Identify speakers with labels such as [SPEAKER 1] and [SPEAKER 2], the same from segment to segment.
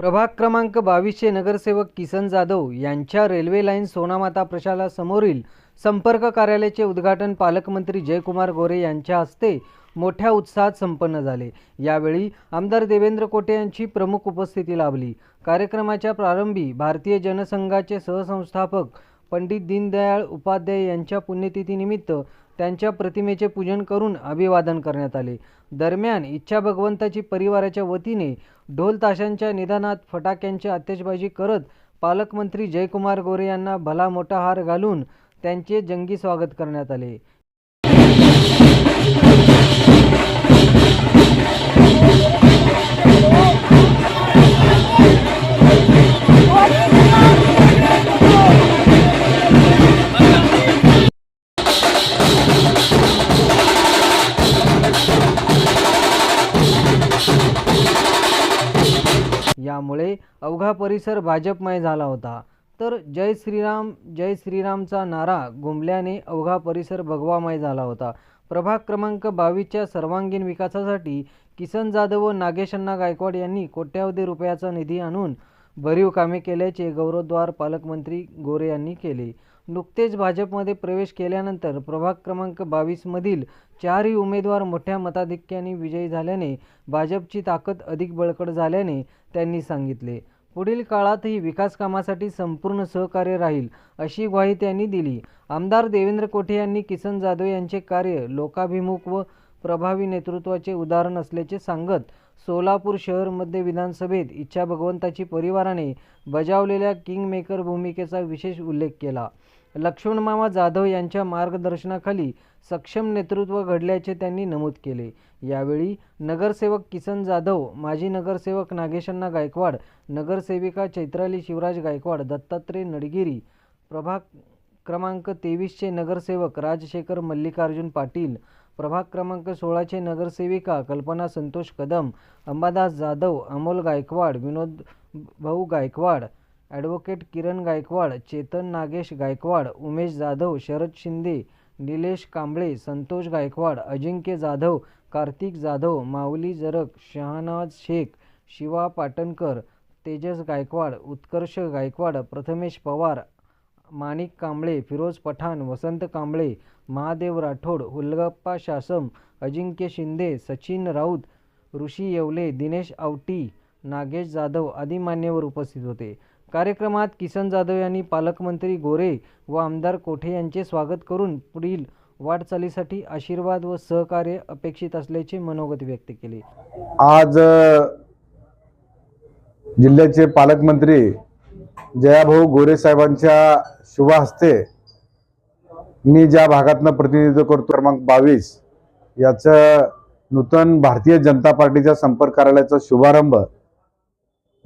[SPEAKER 1] प्रभाग क्रमांक बावीसचे नगरसेवक किसन जाधव यांच्या रेल्वे लाईन सोनामाता प्रशालासमोरील संपर्क कार्यालयाचे उद्घाटन पालकमंत्री जयकुमार गोरे यांच्या हस्ते मोठ्या उत्साहात संपन्न झाले यावेळी आमदार देवेंद्र कोटे यांची प्रमुख उपस्थिती लाभली कार्यक्रमाच्या प्रारंभी भारतीय जनसंघाचे सहसंस्थापक पंडित दीनदयाळ उपाध्याय यांच्या पुण्यतिथीनिमित्त त्यांच्या प्रतिमेचे पूजन करून अभिवादन करण्यात आले दरम्यान इच्छा भगवंताची परिवाराच्या वतीने ढोल ताशांच्या निदानात फटाक्यांची आतिषबाजी करत पालकमंत्री जयकुमार गोरे यांना भला मोठा हार घालून त्यांचे जंगी स्वागत करण्यात आले यामुळे अवघा परिसर भाजपमय झाला होता तर जय श्रीराम जय श्रीरामचा नारा गुंबल्याने अवघा परिसर भगवामय झाला होता प्रभाग क्रमांक बावीसच्या सर्वांगीण विकासासाठी किसन जाधव व नागेशन्ना गायकवाड यांनी कोट्यावधी रुपयाचा निधी आणून भरीव कामे केल्याचे गौरवद्वार पालकमंत्री गोरे यांनी केले नुकतेच भाजपमध्ये प्रवेश केल्यानंतर प्रभाग क्रमांक बावीसमधील चारही उमेदवार मोठ्या मताधिक्याने विजयी झाल्याने भाजपची ताकद अधिक बळकट झाल्याने त्यांनी सांगितले पुढील काळातही विकास कामासाठी संपूर्ण सहकार्य राहील अशी ग्वाही त्यांनी दिली आमदार देवेंद्र कोठे यांनी किसन जाधव यांचे कार्य लोकाभिमुख व प्रभावी नेतृत्वाचे उदाहरण असल्याचे सांगत सोलापूर शहरमध्ये विधानसभेत इच्छा भगवंताची परिवाराने बजावलेल्या किंगमेकर भूमिकेचा विशेष उल्लेख केला लक्ष्मणमामा जाधव यांच्या मार्गदर्शनाखाली सक्षम नेतृत्व घडल्याचे त्यांनी नमूद केले यावेळी नगरसेवक किसन जाधव माजी नगरसेवक नागेशांना गायकवाड नगरसेविका चैत्राली शिवराज गायकवाड दत्तात्रय नडगिरी प्रभाग क्रमांक तेवीसचे नगरसेवक राजशेखर मल्लिकार्जुन पाटील प्रभाग क्रमांक सोळाचे नगरसेविका कल्पना संतोष कदम अंबादास जाधव अमोल गायकवाड विनोद भाऊ गायकवाड ॲडव्होकेट किरण गायकवाड चेतन नागेश गायकवाड उमेश जाधव शरद शिंदे निलेश कांबळे संतोष गायकवाड अजिंक्य जाधव कार्तिक जाधव माऊली जरक शहानाज शेख शिवा पाटणकर तेजस गायकवाड उत्कर्ष गायकवाड प्रथमेश पवार माणिक कांबळे फिरोज पठाण वसंत कांबळे महादेव राठोड उलगप्पा शासम अजिंक्य शिंदे सचिन राऊत ऋषी येवले दिनेश आवटी नागेश जाधव आदी मान्यवर उपस्थित होते कार्यक्रमात किसन जाधव यांनी पालकमंत्री गोरे व आमदार कोठे यांचे स्वागत करून पुढील वाटचालीसाठी आशीर्वाद व सहकार्य अपेक्षित असल्याचे मनोगत व्यक्त केले आज
[SPEAKER 2] जिल्ह्याचे पालकमंत्री जयाभाऊ गोरे साहेबांच्या शुभ हस्ते मी ज्या भागातनं प्रतिनिधित्व करतो क्रमांक बावीस याचं नूतन भारतीय जनता पार्टीच्या संपर्क कार्यालयाचा शुभारंभ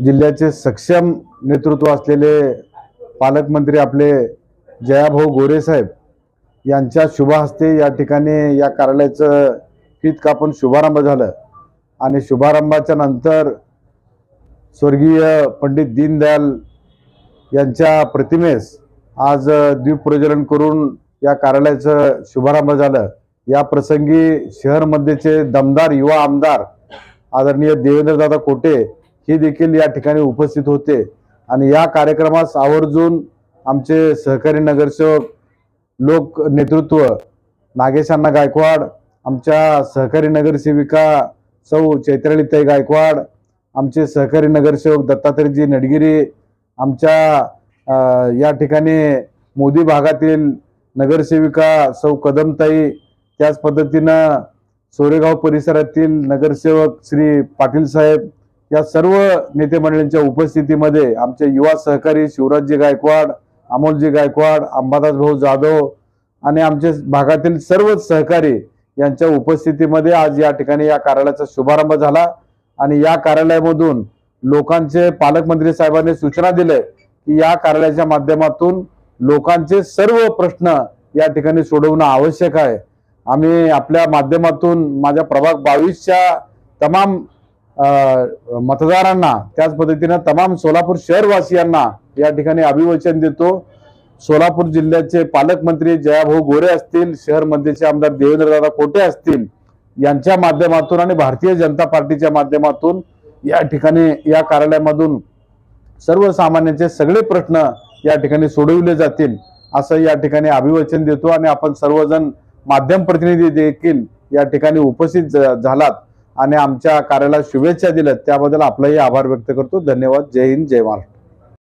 [SPEAKER 2] जिल्ह्याचे सक्षम नेतृत्व असलेले पालकमंत्री आपले जयाभाऊ गोरेसाहेब यांच्या शुभहस्ते या ठिकाणी या कार्यालयाचं हित कापून शुभारंभ झालं आणि शुभारंभाच्या नंतर स्वर्गीय पंडित दीनदयाल यांच्या प्रतिमेस आज प्रज्वलन करून या कार्यालयाचं शुभारंभ झालं या प्रसंगी शहर दमदार युवा आमदार आदरणीय देवेंद्रदादा कोटे हे देखील या ठिकाणी उपस्थित होते आणि या कार्यक्रमास आवर्जून आमचे सहकारी नगरसेवक लोक नेतृत्व नागेशांना गायकवाड आमच्या सहकारी नगरसेविका सौ चैत्रालीताई गायकवाड आमचे सहकारी नगरसेवक दत्तात्रयजी नडगिरी आमच्या या ठिकाणी मोदी भागातील नगरसेविका सौ कदमताई त्याच पद्धतीनं सोरेगाव परिसरातील नगरसेवक श्री पाटील साहेब या सर्व नेते मंडळींच्या उपस्थितीमध्ये आमचे युवा सहकारी शिवराजजी गायकवाड अमोलजी गायकवाड अंबादास भाऊ जाधव आणि आमचे भागातील सर्व सहकारी यांच्या उपस्थितीमध्ये आज या ठिकाणी या कार्यालयाचा शुभारंभ झाला आणि या कार्यालयामधून लोकांचे पालकमंत्री साहेबांनी सूचना दिल्या की या कार्यालयाच्या माध्यमातून लोकांचे सर्व प्रश्न या ठिकाणी सोडवणं आवश्यक आहे आम्ही आपल्या माध्यमातून माझ्या प्रभाग बावीसच्या तमाम मतदारांना त्याच पद्धतीनं तमाम सोलापूर शहरवासियांना या ठिकाणी अभिवचन देतो सोलापूर जिल्ह्याचे पालकमंत्री जयाभाऊ गोरे असतील शहर मध्येचे आमदार देवेंद्रदादा कोटे असतील यांच्या माध्यमातून आणि भारतीय जनता पार्टीच्या माध्यमातून या ठिकाणी या कार्यालयामधून सर्वसामान्यांचे सगळे प्रश्न या ठिकाणी सोडविले जातील असं या ठिकाणी अभिवचन देतो आणि आपण सर्वजण माध्यम प्रतिनिधी देखील या ठिकाणी उपस्थित झालात आणि आमच्या कार्याला शुभेच्छा दिल्यात त्याबद्दल आपलाही आभार व्यक्त करतो धन्यवाद जय हिंद जय महाराष्ट्र